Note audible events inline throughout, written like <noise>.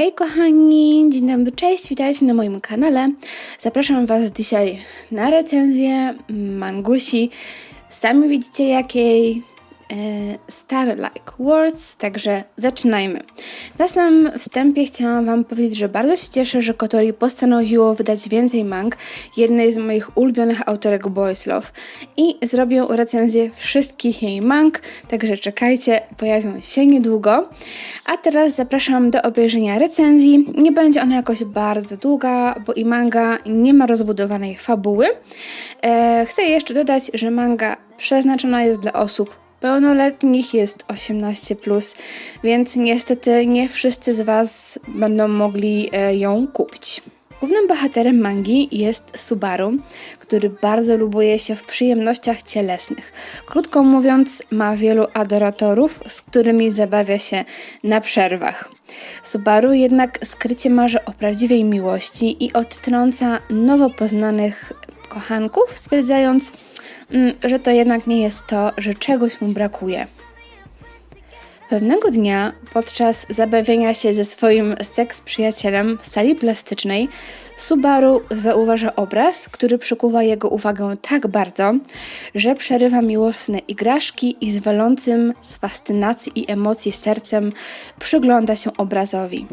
Hej kochani, dzień dobry, cześć, witajcie na moim kanale. Zapraszam Was dzisiaj na recenzję mangusi. Sami widzicie jakiej e, Star-like Words, także zaczynajmy. Na samym wstępie chciałam Wam powiedzieć, że bardzo się cieszę, że Kotori postanowiło wydać więcej mang, jednej z moich ulubionych autorek Boys Love i zrobią recenzję wszystkich jej mang, także czekajcie, pojawią się niedługo. A teraz zapraszam do obejrzenia recenzji. Nie będzie ona jakoś bardzo długa, bo i manga nie ma rozbudowanej fabuły. E, chcę jeszcze dodać, że manga przeznaczona jest dla osób pełnoletnich, jest 18, więc niestety nie wszyscy z Was będą mogli e, ją kupić. Głównym bohaterem mangi jest Subaru, który bardzo lubuje się w przyjemnościach cielesnych. Krótko mówiąc, ma wielu adoratorów, z którymi zabawia się na przerwach. Subaru jednak skrycie marzy o prawdziwej miłości i odtrąca nowo poznanych kochanków, stwierdzając, że to jednak nie jest to, że czegoś mu brakuje. Pewnego dnia, podczas zabawienia się ze swoim seks przyjacielem w sali plastycznej, Subaru zauważa obraz, który przykuwa jego uwagę tak bardzo, że przerywa miłosne igraszki i z walącym z fascynacji i emocji sercem przygląda się obrazowi.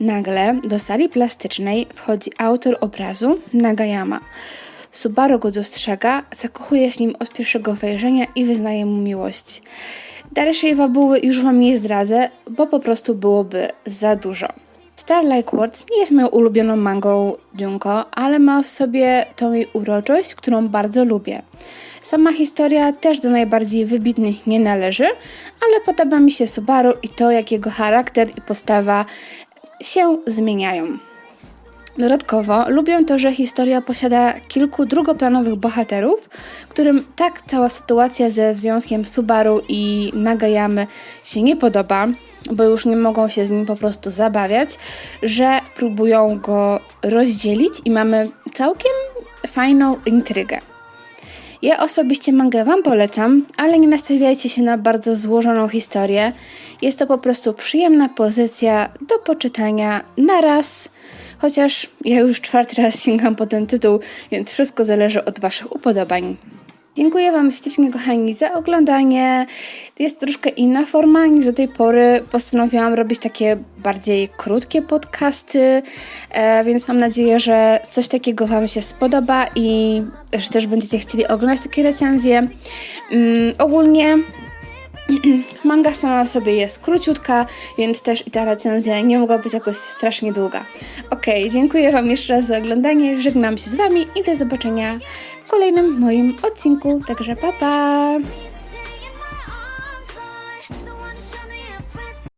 Nagle do sali plastycznej wchodzi autor obrazu Nagayama. Subaru go dostrzega, zakochuje się nim od pierwszego wejrzenia i wyznaje mu miłość. Dalszej fabuły już wam nie zdradzę, bo po prostu byłoby za dużo. Starlight Words nie jest moją ulubioną mangą Junko, ale ma w sobie tą jej uroczość, którą bardzo lubię. Sama historia też do najbardziej wybitnych nie należy, ale podoba mi się Subaru i to, jak jego charakter i postawa się zmieniają. Dodatkowo lubię to, że historia posiada kilku drugoplanowych bohaterów, którym tak cała sytuacja ze związkiem Subaru i Nagayamy się nie podoba, bo już nie mogą się z nim po prostu zabawiać, że próbują go rozdzielić i mamy całkiem fajną intrygę. Ja osobiście mangę Wam polecam, ale nie nastawiajcie się na bardzo złożoną historię. Jest to po prostu przyjemna pozycja do poczytania na raz, chociaż ja już czwarty raz sięgam po ten tytuł, więc wszystko zależy od Waszych upodobań. Dziękuję Wam ślicznie, kochani, za oglądanie. Jest troszkę inna forma niż do tej pory. Postanowiłam robić takie bardziej krótkie podcasty, e, więc mam nadzieję, że coś takiego Wam się spodoba i że też będziecie chcieli oglądać takie recenzje. Mm, ogólnie <clears throat> Manga sama w sobie jest króciutka, więc też i ta recenzja nie mogła być jakoś strasznie długa. Ok, dziękuję Wam jeszcze raz za oglądanie, żegnam się z Wami i do zobaczenia w kolejnym moim odcinku. Także pa pa!